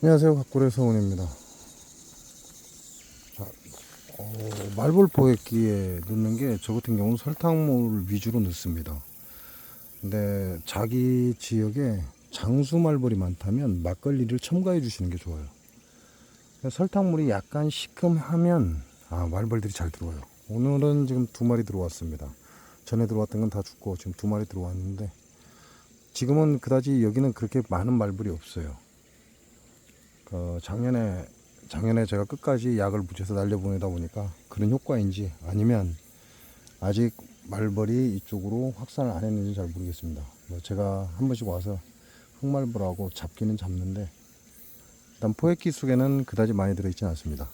안녕하세요. 각골의 서훈입니다. 자, 어, 말벌 포획기에 넣는 게 저 같은 경우는 설탕물 위주로 넣습니다. 근데 자기 지역에 장수 말벌이 많다면 막걸리를 첨가해 주시는 게 좋아요. 설탕물이 약간 시큼하면 아, 말벌들이 잘 들어와요. 오늘은 지금 두 마리 들어왔습니다. 전에 들어왔던 건 다 죽고 지금 두 마리 들어왔는데 지금은 그다지 여기는 그렇게 많은 말벌이 없어요. 그 작년에 작년에 제가 끝까지 약을 묻혀서 날려보내다 보니까 그런 효과인지 아니면 아직 말벌이 이쪽으로 확산을 안 했는지 잘 모르겠습니다. 뭐 제가 한 번씩 와서 흑말벌하고 잡기는 잡는데 일단 포획기 속에는 그다지 많이 들어있진 않습니다.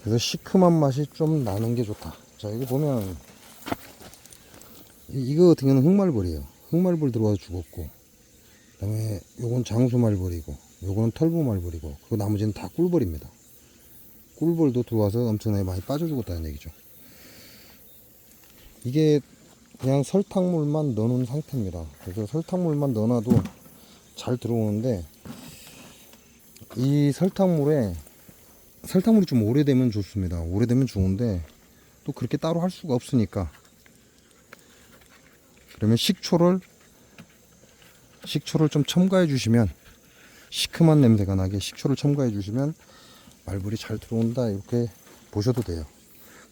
그래서 시큼한 맛이 좀 나는 게 좋다. 자 이거 보면 이- 이거 경우는 흑말벌이에요. 흑말벌 들어와서 죽었고 그 다음에 요건 장수 말벌이고 요거는 털보 말벌이고 그 나머지는 다 꿀벌입니다. 꿀벌도 들어와서 엄청나게 많이 빠져 죽었다는 얘기죠. 이게 그냥 설탕물만 넣어놓은 상태입니다. 그래서 설탕물만 넣어놔도 잘 들어오는데 이 설탕물에 설탕물이 좀 오래되면 좋습니다. 오래되면 좋은데 또 그렇게 따로 할 수가 없으니까 그러면 식초를 식초를 좀 첨가해 주시면 시큼한 냄새가 나게 식초를 첨가해 주시면 말벌이 잘 들어온다 이렇게 보셔도 돼요.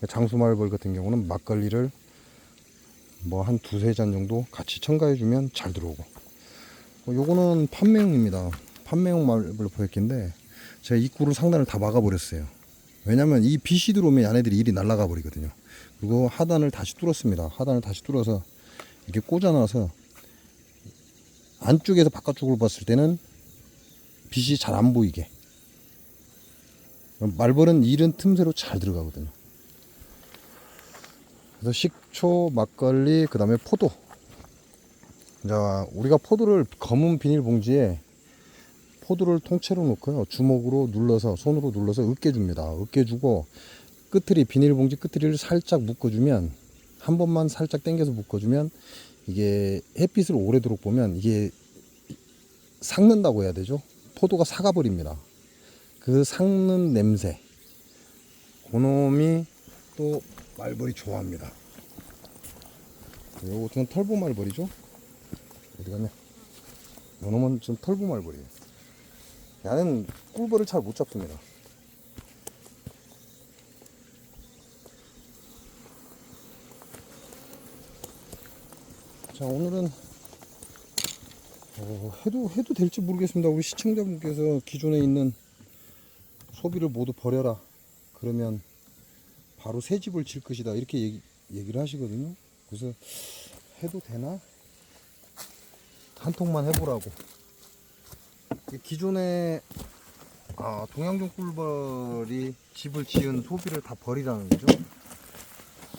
장수 말벌 같은 경우는 막걸리를 뭐 한 두세 잔 정도 같이 첨가해 주면 잘 들어오고 어, 요거는 판매용입니다. 판매용 말벌 포획기인데 제가 입구를 상단을 다 막아 버렸어요. 왜냐면 이 빛이 들어오면 얘네들이 일이 날아가 버리거든요. 그리고 하단을 다시 뚫었습니다. 하단을 다시 뚫어서 이렇게 꽂아놔서 안쪽에서 바깥쪽으로 봤을 때는 빛이 잘 안 보이게 말벌은 이런 틈새로 잘 들어가거든요. 그래서 식초, 막걸리, 그 다음에 포도. 자, 우리가 포도를 검은 비닐봉지에 포도를 통째로 놓고요. 주먹으로 눌러서, 손으로 눌러서 으깨줍니다. 으깨주고, 끝을 비닐봉지 끝을 살짝 묶어주면, 한 번만 살짝 당겨서 묶어주면, 이게 햇빛을 오래도록 보면, 이게 삭는다고 해야 되죠? 포도가 사가버립니다. 그 삭는 냄새. 그놈이 또 말벌이 좋아합니다. 요거 같은 건 털보 말벌이죠? 어디 갔냐? 요놈은 좀 털보 말벌이에요. 얘는 꿀벌을 잘 못 잡습니다. 자, 오늘은 어, 해도 해도 될지 모르겠습니다. 우리 시청자분께서 기존에 있는 소비를 모두 버려라. 그러면 바로 새 집을 질 것이다. 이렇게 얘기, 얘기를 하시거든요. 그래서 해도 되나? 한 통만 해보라고. 이 기존에 아, 동양종 꿀벌이 집을 지은 소비를 다 버리라는 거죠.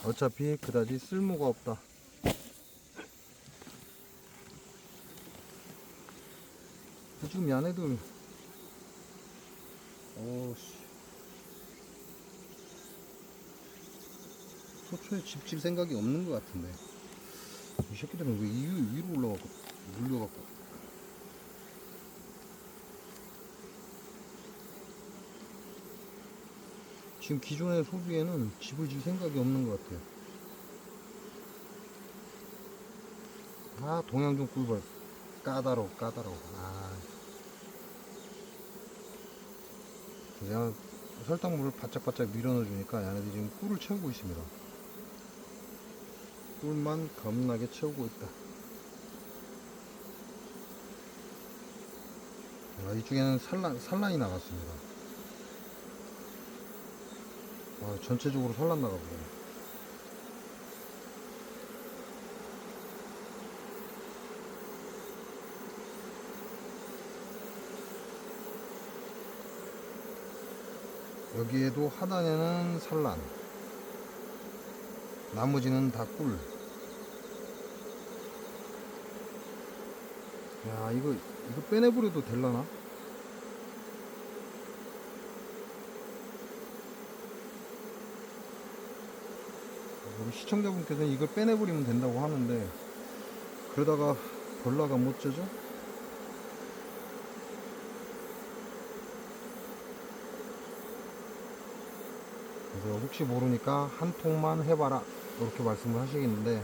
어차피 그다지 쓸모가 없다. 지금 얘네들 어씨. 소초에 집질 생각이 없는 것 같은데. 이 새끼들은 왜 위로, 위로 올라가고 물려갖고. 지금 기존의 소비에는 집을 질 생각이 없는 것 같아요. 아 동양종 꿀벌. 까다로워 까다로워. 아 그냥 설탕물을 바짝바짝 밀어넣어 주니까 얘네들이 지금 꿀을 채우고 있습니다. 꿀만 겁나게 채우고 있다. 아, 이쪽에는 산란, 산란이 나갔습니다. 아, 전체적으로 산란 나가버려요 여기에도 하단에는 산란 나머지는 다 꿀. 야 이거 이거 빼내버려도 될라나? 우리 시청자분께서는 이걸 빼내버리면 된다고 하는데 그러다가 벌라가 못 져죠? 그 혹시 모르니까 한 통만 해봐라 이렇게 말씀을 하시겠는데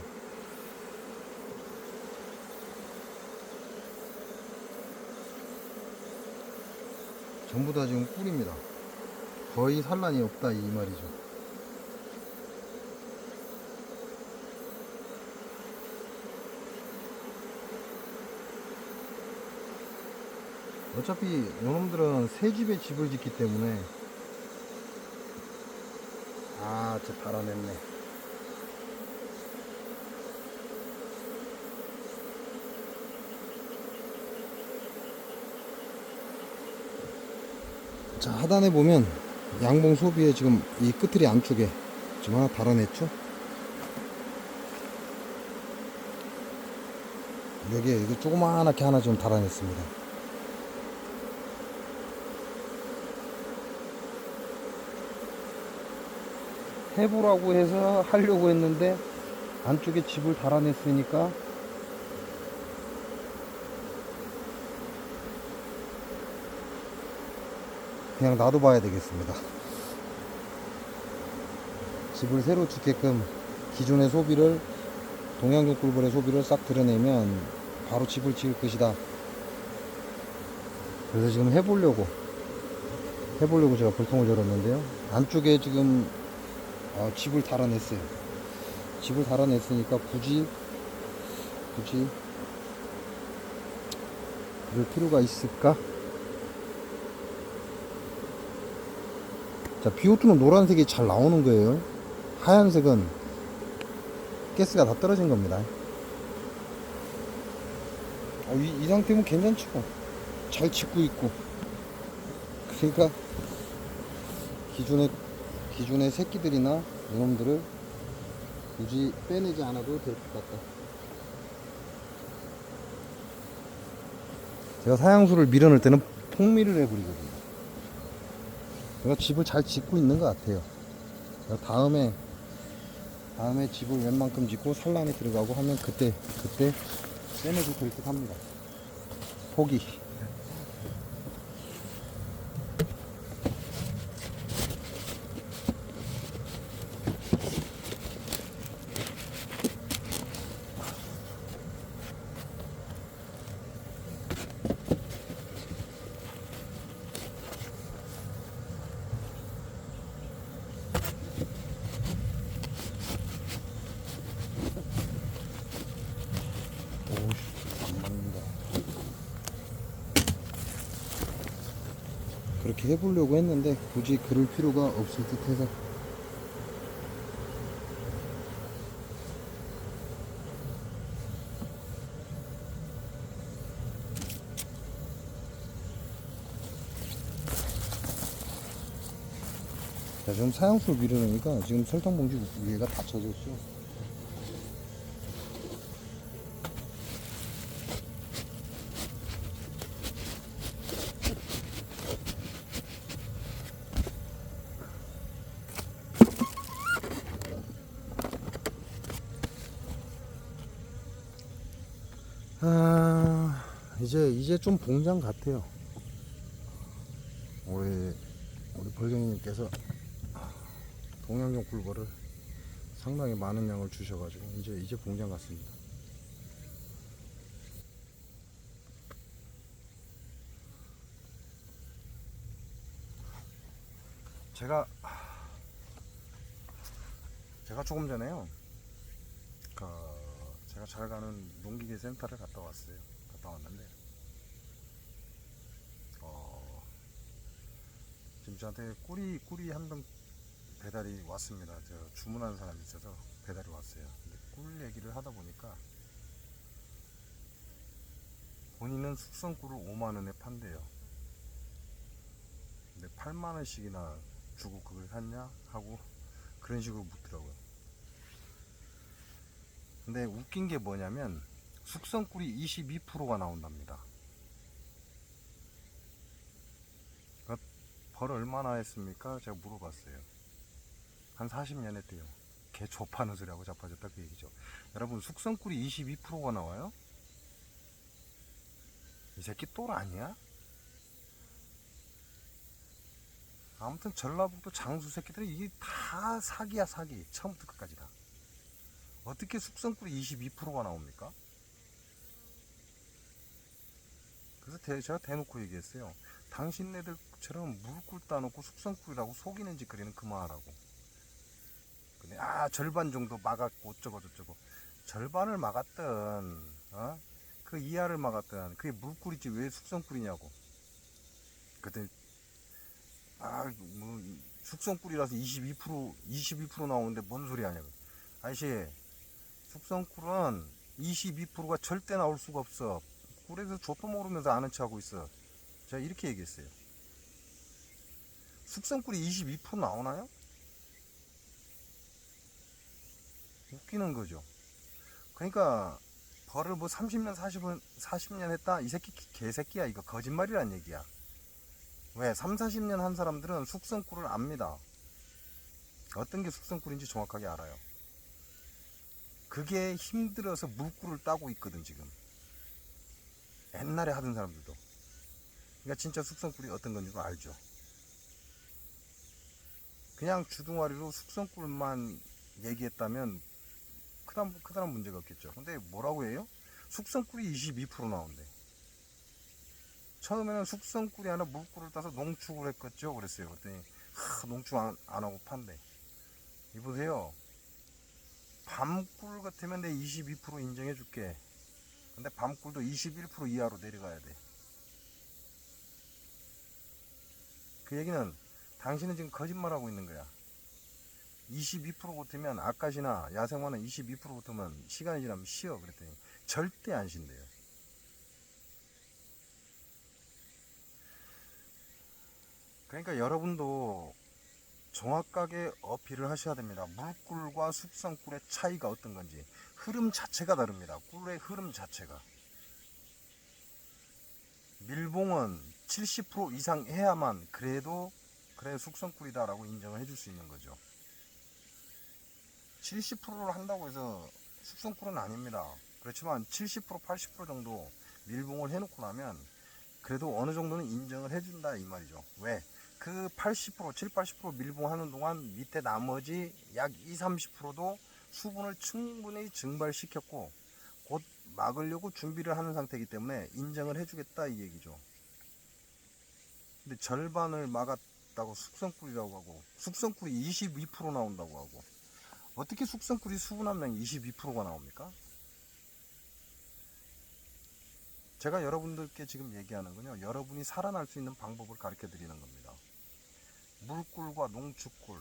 전부 다 지금 꿀입니다. 거의 산란이 없다 이 말이죠. 어차피 요놈들은 새 집에 집을 짓기 때문에 아, 저 달아냈네. 자, 하단에 보면 양봉 소비에 지금 이 끝틀이 안쪽에 지금 하나 달아냈죠? 여기에 이거 조그마하게 하나 좀 달아냈습니다. 해보라고 해서 하려고 했는데 안쪽에 집을 달아냈으니까 그냥 놔둬봐야 되겠습니다. 집을 새로 짓게끔 기존의 소비를 동양육 꿀벌의 소비를 싹 드러내면 바로 집을 지을 것이다. 그래서 지금 해보려고 해보려고 제가 불통을 열었는데요. 안쪽에 지금 어, 집을 달아냈어요. 집을 달아냈으니까 굳이 굳이 그럴 필요가 있을까? 자, 비오트는 노란색이 잘 나오는 거예요. 하얀색은 가스가 다 떨어진 겁니다. 어, 이, 이 상태면 괜찮죠. 잘 짓고 있고. 그러니까 기존의 기존의 새끼들이나 이놈들을 굳이 빼내지 않아도 될 것 같다. 제가 사양수를 밀어넣을 때는 통밀을 해버리거든요. 제가 집을 잘 짓고 있는 것 같아요. 다음에 다음에 집을 웬만큼 짓고 산란에 들어가고 하면 그때 그때 빼내도 될 듯 합니다. 포기. 오씨, 안 맞는다. 그렇게 해보려고 했는데 굳이 그럴 필요가 없을 듯 해서. 자, 지금 사양수 밀어넣으니까 지금 설탕 봉지 위에가 다 젖었죠. 아, 이제 이제 좀 봉장 같아요. 우리 우리 벌경님께서 동양용 꿀벌을 상당히 많은 양을 주셔가지고 이제 이제 봉장 같습니다. 제가 제가 조금 전에요. 그 제가 잘 가는 농기계 센터를 갔다 왔어요. 갔다 왔는데 어, 지금 저한테 꿀이 꿀이 한병 배달이 왔습니다. 저 주문한 사람이 있어서 배달이 왔어요. 근데 꿀 얘기를 하다 보니까 본인은 숙성 꿀을 5만 원에 판대요. 근데 8만 원씩이나 주고 그걸 샀냐 하고 그런 식으로 묻더라고요. 근데 웃긴 게 뭐냐면 숙성 꿀이 22%가 나온답니다. 그러니까 벌 얼마나 했습니까? 제가 물어봤어요. 한 40년 했대요. 개 좁하는 소리하고 자빠졌다 그 얘기죠. 여러분 숙성 꿀이 22%가 나와요? 이 새끼 똘 아니야? 아무튼 전라북도 장수 새끼들이 이게 다 사기야 사기 처음부터 끝까지 다 어떻게 숙성꿀이 22%가 나옵니까? 그래서 대- 제가 대놓고 얘기했어요. 당신네들처럼 물꿀 따놓고 숙성꿀이라고 속이는 짓거리는 그만하라고. 근데 아 절반 정도 막았고 어쩌고 저쩌고. 절반을 막았던 어? 그 이하를 막았던 그게 물꿀이지 왜 숙성꿀이냐고. 그때 아뭐 숙성꿀이라서 22% 22% 나오는데 뭔 소리 하냐고. 아저씨 숙성꿀은 22%가 절대 나올 수가 없어 꿀에서 줬도 모르면서 아는 척하고 있어. 제가 이렇게 얘기했어요. 숙성꿀이 22% 나오나요? 웃기는 거죠. 그러니까 벌을 뭐 30년 40년 40년 했다? 이 새끼 개새끼야. 이거 거짓말이란 얘기야. 왜? 3, 40년 한 사람들은 숙성꿀을 압니다. 어떤 게 숙성꿀인지 정확하게 알아요. 그게 힘들어서 물꿀을 따고 있거든 지금 옛날에 하던 사람들도 그러니까 진짜 숙성꿀이 어떤 건지도 알죠 그냥 주둥아리로 숙성꿀만 얘기했다면 그다음 그다음 문제가 없겠죠. 근데 뭐라고 해요? 숙성꿀이 22% 나온대. 처음에는 숙성꿀이 아니라 물꿀을 따서 농축을 했겠죠. 그랬어요. 그랬더니 하, 농축 안, 안 하고 판대. 이보세요. 밤꿀 같으면 내 22% 인정해 줄게. 근데 밤꿀도 21% 이하로 내려가야 돼. 그 얘기는 당신은 지금 거짓말하고 있는 거야. 22% 붙으면 아까시나 야생화는 22% 붙으면 시간이 지나면 쉬어 그랬더니 절대 안 쉰대요. 그러니까 여러분도 정확하게 어필을 하셔야 됩니다. 물꿀과 숙성꿀의 차이가 어떤 건지 흐름 자체가 다릅니다. 꿀의 흐름 자체가 밀봉은 70% 이상 해야만 그래도 그래 숙성꿀이다라고 인정을 해줄 수 있는 거죠. 70%를 한다고 해서 숙성꿀은 아닙니다. 그렇지만 70% 80% 정도 밀봉을 해놓고 나면 그래도 어느 정도는 인정을 해준다 이 말이죠. 왜? 그 80% 7, 80% 밀봉하는 동안 밑에 나머지 약 2, 30%도 수분을 충분히 증발시켰고 곧 막으려고 준비를 하는 상태이기 때문에 인정을 해주겠다 이 얘기죠. 근데 절반을 막았다고 숙성꿀이라고 하고 숙성꿀이 22% 나온다고 하고 어떻게 숙성꿀이 수분 함량이 22%가 나옵니까? 제가 여러분들께 지금 얘기하는 건요. 여러분이 살아날 수 있는 방법을 가르쳐 드리는 겁니다. 물꿀과 농축꿀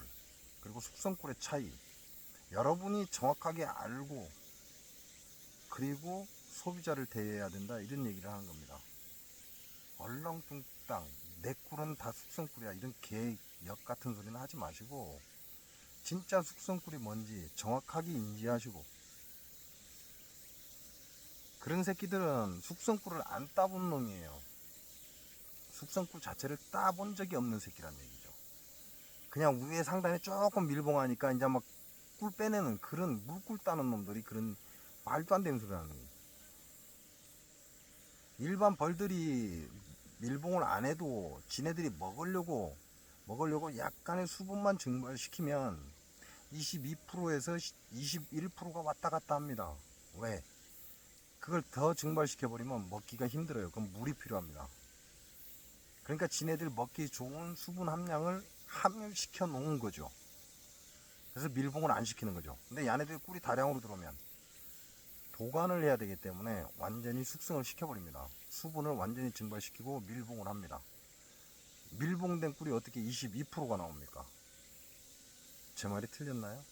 그리고 숙성꿀의 차이 여러분이 정확하게 알고 그리고 소비자를 대해야 된다 이런 얘기를 하는 겁니다. 얼렁뚱땅 내 꿀은 다 숙성꿀이야 이런 개역 같은 소리는 하지 마시고 진짜 숙성꿀이 뭔지 정확하게 인지하시고 그런 새끼들은 숙성꿀을 안 따본 놈이에요. 숙성꿀 자체를 따본 적이 없는 새끼란 얘기죠. 그냥 위에 상단에 조금 밀봉하니까 이제 막 꿀 빼내는 그런 물꿀 따는 놈들이 그런 말도 안 되는 소리 하는 거예요. 일반 벌들이 밀봉을 안 해도 지네들이 먹으려고 먹으려고 약간의 수분만 증발시키면 22%에서 21%가 왔다 갔다 합니다. 왜? 그걸 더 증발시켜 버리면 먹기가 힘들어요. 그럼 물이 필요합니다. 그러니까 지네들 먹기 좋은 수분 함량을 함유시켜 놓은 거죠. 그래서 밀봉을 안 시키는 거죠. 근데 얘네들이 꿀이 다량으로 들어오면 보관을 해야 되기 때문에 완전히 숙성을 시켜버립니다. 수분을 완전히 증발시키고 밀봉을 합니다. 밀봉된 꿀이 어떻게 22%가 나옵니까? 제 말이 틀렸나요?